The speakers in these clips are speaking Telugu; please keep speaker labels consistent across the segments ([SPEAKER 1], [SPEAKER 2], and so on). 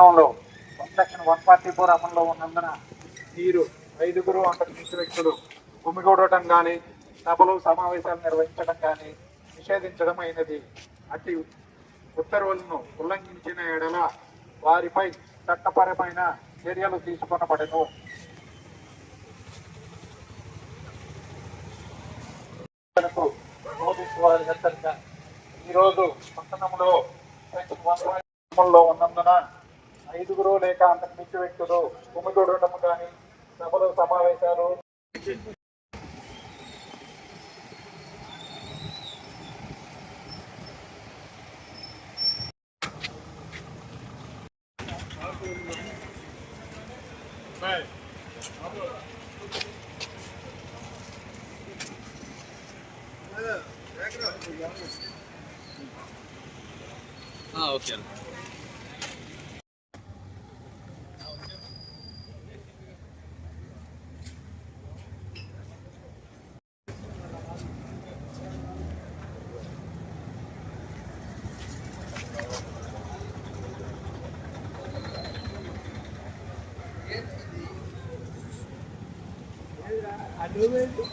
[SPEAKER 1] పట్టణంలో సెక్షన్ వన్ ఫార్టీ ఫోర్ అమల్లో ఉన్నందున వీరు ఐదుగురు అంతకు మించి వ్యక్తులు గుమిగూడటం కానీ సభలు సమావేశాలు నిర్వహించడం కానీ నిషేధించడం అయినది. అట్టి ఉత్తర్వులను ఉల్లంఘించిన ఎడల వారిపై చట్టపరమైన చర్యలు తీసుకొనబడను. ప్రజలకు హెచ్చరిక. ఈరోజు పట్టణంలో ఉన్నందున ఐదుగురు లేక అంతకు మించి వ్యక్తులు గుమిగూడటం కానీ సభలు సమావేశాలు ah,
[SPEAKER 2] ఓకే Saludos.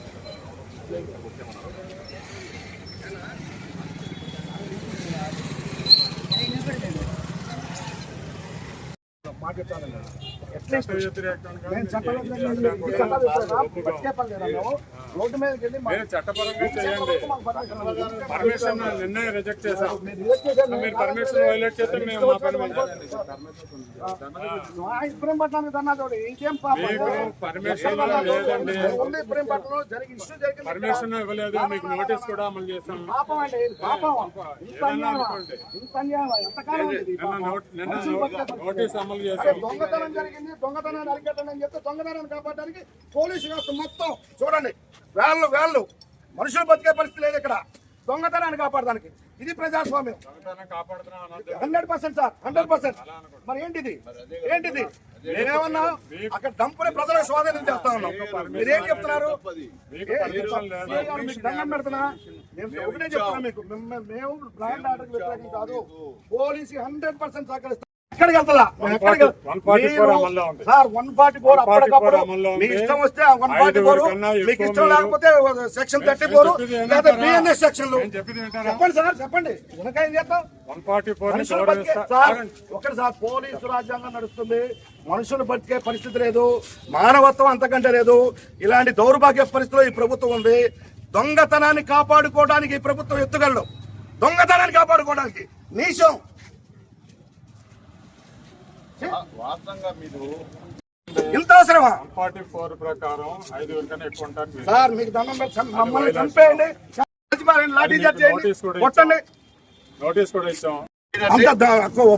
[SPEAKER 3] రోడ్డు మీదకి వెళ్ళి మా-
[SPEAKER 4] మీరు చట్టపరంగా చేయండి.
[SPEAKER 3] మాకు పరామర్శ
[SPEAKER 4] పర్మిషన్ నిన్నే రిజెక్ట్ చేశాం.
[SPEAKER 3] మీరు
[SPEAKER 4] పర్మిషన్ వైలేట్ చేస్తే మేము మా పని చేస్తాం.
[SPEAKER 3] ఇబ్రహీం ఇంకేం
[SPEAKER 4] పర్మిషన్ లేదండి.
[SPEAKER 3] ఓన్లీ ఇబ్రహీం పట్నంలో జరిగి ఇష్యూ జరిగింది
[SPEAKER 4] పర్మిషన్ ఇవ్వలేదు. మీకు నోటీస్ కూడా అమలు చేస్తాం
[SPEAKER 3] పాపం అండి పాపం. ఇంత
[SPEAKER 4] నిన్న నోటీస్ అమలు చేశాం.
[SPEAKER 3] దొంగతనం జరిగింది దొంగతనాన్ని అరికట్టండి అని చెప్తే దొంగతనాన్ని కాపాడడానికి పోలీసు వ్యవస్థ మొత్తం చూడండి. వేళ్ళు వేళ్ళు. మనుషులు బతికే పరిస్థితి లేదు ఇక్కడ. దొంగతనాన్ని కాపాడడానికి. ఇది ప్రజాస్వామ్యం. Hundred percent sir hundred percent. మరి ఏంటిది? ఏంటిది? నేనేమన్నా అక్కడ డంపుని ప్రజలకు స్వాధీనం చేస్తా ఉన్నాం. మీరేం చెప్తున్నారు? దండం పెడుతున్నా. ఒకటే చెప్తున్నా మీకు. మేము- మేము బ్రాండ్ ఆర్డర్ వ్యతిరేకం కాదు. పోలీసు హండ్రెడ్ పర్సెంట్ సహకరిస్తాం. ఎక్కడికి వెళ్తా? మేము ఎక్కడికి వెళ్-
[SPEAKER 4] 144
[SPEAKER 3] మీరు-
[SPEAKER 4] అమల్లో ఉంది.
[SPEAKER 3] సార్ వన్ ఫార్టీ ఫోర్
[SPEAKER 4] 144
[SPEAKER 3] అప్పటికప్పుడు
[SPEAKER 4] అమల్లో
[SPEAKER 3] మీ
[SPEAKER 4] ఉంది.
[SPEAKER 3] ఇష్టం వస్తే వన్ ఫార్టీ ఫోర్ మీకు ఇష్టం లేకపోతే సెక్షన్ థర్టీ ఫోర్ లేదా? బిఎన్ఎస్
[SPEAKER 4] వింటారా?
[SPEAKER 3] చెప్పండి సార్ చెప్పండి. సార్ ఒకటి సార్ పోలీసు రాజ్యాంగం నడుస్తుంది. మనుషులు బతికే పరిస్థితి లేదు. మానవత్వం అంతకంటే లేదు. ఇలాంటి దౌర్భాగ్య పరిస్థితిలో ఈ ప్రభుత్వం ఉంది. దొంగతనాన్ని కాపాడుకోవడానికి ఈ ప్రభుత్వం ఎత్తుగలడు దొంగతనాన్ని కాపాడుకోవడానికి నీచం.
[SPEAKER 5] వాస్తవంగా మీరు
[SPEAKER 3] అవసరమా?
[SPEAKER 4] ఫార్టీ ఫోర్ ప్రకారం ఐదుగురు కన్నా ఎక్కువ ఉంటారు మీరు.
[SPEAKER 3] సార్ మీకు దండం పెట్టి చం- మమ్మల్ని చంపేయండి. లాఠీ చార్జ్ చేయండి. కొట్టండి.
[SPEAKER 4] నోటీస్ కూడా ఇచ్చాం.
[SPEAKER 3] అంత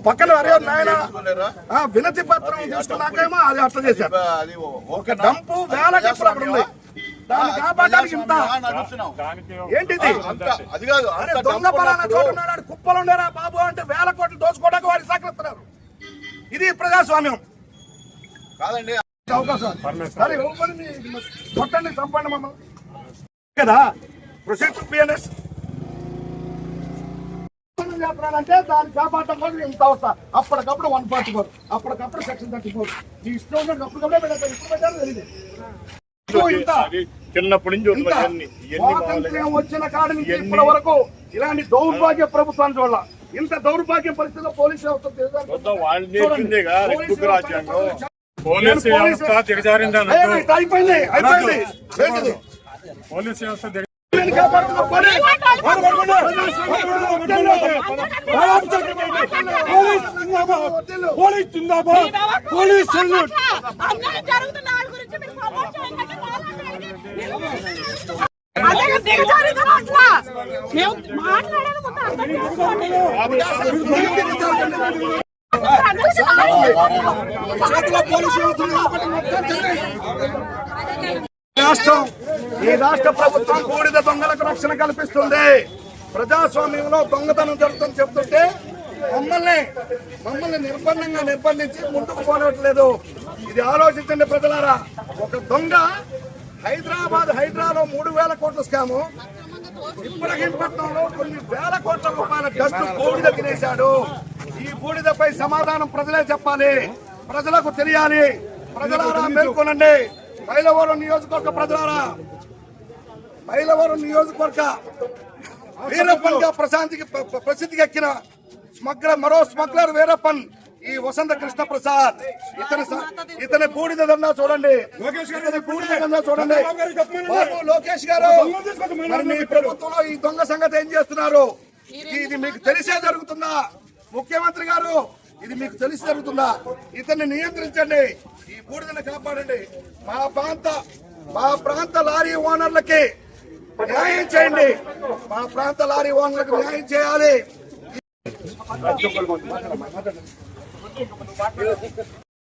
[SPEAKER 3] పక్కన అరే నాయన.
[SPEAKER 5] చూడలేరా?
[SPEAKER 3] వినతి పత్రం తీసుకున్నాకేమో అది అట్లా చేశారు.
[SPEAKER 5] అది
[SPEAKER 3] ఒక డంపు వేల డంపులు అక్కడ ఉంది. దాన్ని కాపాడడానికి ఇంత ఏంటిది?
[SPEAKER 5] అంత అది కాదు
[SPEAKER 3] అరే
[SPEAKER 5] అంత
[SPEAKER 3] దొంగ పలానా చోట ఉన్నాడు కుప్పలు ఉండేరా బాబు అంటే వేల కోట్లు దోచుకోవడానికి వాడు సహకరిస్తున్నారు ఇది ప్రజాస్వామ్యం.
[SPEAKER 5] కాదండి.
[SPEAKER 3] అవకాశం. సరే కొట్టండి చంపండి మమ్మల్ని. కదా? ప్రొసెక్ట్ పిఎన్ఎస్ చేస్తున్నాడంటే దాన్ని కాపాడటం కోసం ఇంత అవస్థ అప్పటికప్పుడు వన్ ఫార్టీ ఫోర్ అప్పటికప్పుడు సెక్షన్ థర్టీ ఫోర్. ఈ ఇష్టం ఉన్నట్టు అప్పటికప్పుడే పెట్టారు ఇప్పుడు పెట్టారు తెలియదు. ఇదిగో ఇంత.
[SPEAKER 5] చిన్నప్పటి నుంచి
[SPEAKER 3] వచ్చిన కాడి నుంచి ఇప్పటి వరకు ఇలాంటి దౌర్భాగ్య ప్రభుత్వాన్ని చూడాల. ఇంత దౌర్భాగ్య పరిస్థితిలో పోలీసు వ్యవస్థ పోలీసు వ్యవస్థ
[SPEAKER 5] రాజ్యాంగం.
[SPEAKER 4] పోలీసు
[SPEAKER 3] నేను
[SPEAKER 4] వ్యవస్థ
[SPEAKER 3] పోలీసు-
[SPEAKER 4] దిగజారింది
[SPEAKER 3] ఏ,
[SPEAKER 4] అనొద్దు
[SPEAKER 3] ఇది అయిపోయింది అయిపోయింది?
[SPEAKER 4] పోలీసు వ్యవస్థ.
[SPEAKER 3] పోలీస్ జిందాబాద్. Police salute.
[SPEAKER 6] మేము
[SPEAKER 3] చేతిలో పోలీసు వ్యవస్థ రాష్ట్రం ఈ రాష్ట్ర ప్రభుత్వం బూడిద దొంగలకు రక్షణ కల్పిస్తుంది. ప్రజాస్వామ్యంలో దొంగతనం జరుగుతుంది చెప్తుంటే మమ్మల్ని మమ్మల్ని నిర్బంధంగా నిర్బంధించి ముందుకు పోనట్లేదు ఇది ఆలోచించండి ప్రజలారా. ఒక దొంగ హైదరాబాద్ హైదరాలో మూడు వేల కోట్ల స్కాము. ఇబ్రహీంపట్నంలో కొన్ని వేల కోట్ల రూపాయల డస్ట్ బూడిద తినేశాడు. ఈ బూడిదపై సమాధానం ప్రజలే చెప్పాలి. ప్రజలకు తెలియాలి. ప్రజలారా మేల్కొనండి. మైలవరం నియోజకవర్గ ప్రజలారా. మైలవరం నియోజకవర్గ వీరప్పన్ ప్రశాంతికి ప్రసిద్ధికి ఎక్కిన స్మగ్లర్ మరో స్మగ్లర్ వీరప్పన్ ఈ వసంత కృష్ణ ప్రసాద్ ఇతని ఇతని బూడిద దందా చూడండి. ఇతని బూడిద దందా చూడండి లోకేష్ గారు మరి మీ ప్రభుత్వంలో ఈ దొంగ సంగతి ఏం చేస్తున్నారు? ఇది- ఇది మీకు తెలిసే జరుగుతుందా? ముఖ్యమంత్రి గారు ఇది మీకు తెలిసి జరుగుతుందా? ఇతన్ని నియంత్రించండి. ఈ బూడిదని కాపాడండి. మా ప్రాంత మా ప్రాంత లారీ ఓనర్లకి న్యాయం చేయండి. మా ప్రాంత లారీ ఓనర్లకు న్యాయం చేయాలి. I don't.